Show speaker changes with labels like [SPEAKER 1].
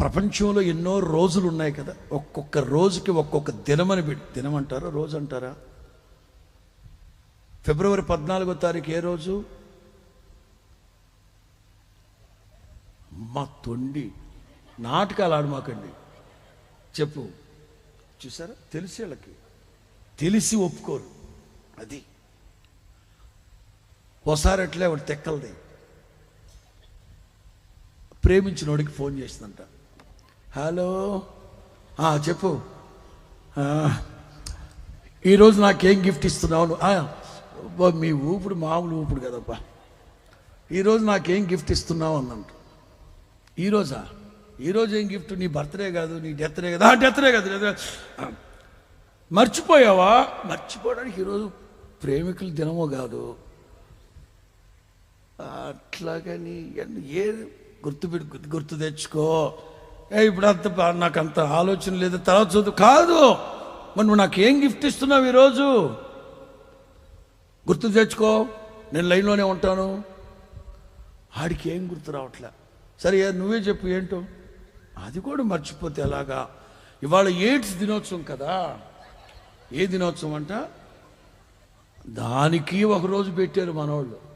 [SPEAKER 1] ప్రపంచంలో ఎన్నో రోజులు ఉన్నాయి కదా. ఒక్కొక్క రోజుకి ఒక్కొక్క దినమని దినమంటారా? దినం అంటారా రోజు అంటారా ఫిబ్రవరి పద్నాలుగో తారీఖు ఏ రోజు? మా తొండి. నాటకాలు ఆడమాకండి. చెప్పు. చూసారా? తెలిసి వాళ్ళకి. తెలిసి ఒప్పుకోరు. అది. ఒకసారి అట్లే వాడు తెక్కలది. ప్రేమించినోడికి ఫోన్ చేసిందంట హలో? చెప్పు. ఈరోజు నాకేం గిఫ్ట్ ఇస్తున్నావు? మీ ఊపుడు మామూలు ఊపుడు కదబ్బా. ఈరోజు నాకేం గిఫ్ట్ ఇస్తున్నావు అన్నంట. ఈరోజా? ఈరోజు ఏం గిఫ్ట్? నీ బర్త్డే కాదు నీ డెత్డే కదా. డెత్రే కాదు మర్చిపోయావా? మర్చిపోవడానికి ఈరోజు ప్రేమికుల దినమో కాదు. అట్లాగని ఏ గుర్తుపెట్టు గుర్తు- గుర్తు తెచ్చుకో. ఏ ఇప్పుడు అంత నాకు అంత ఆలోచన లేదు. తర్వాత చదువు కాదు. మరి నువ్వు నాకు ఏం గిఫ్ట్ ఇస్తున్నావు ఈరోజు? గుర్తు తెచ్చుకో. నేను లైన్లోనే ఉంటాను. ఆడికి ఏం గుర్తు రావట్లే. సరే నువ్వే చెప్పు ఏంటో. అది కూడా మర్చిపోతే ఎలాగా? ఇవాళ ఎయిడ్స్ దినోత్సవం కదా. ఏ దినోత్సవం అంట? దానికి ఒక రోజు పెట్టారు మనోళ్ళు.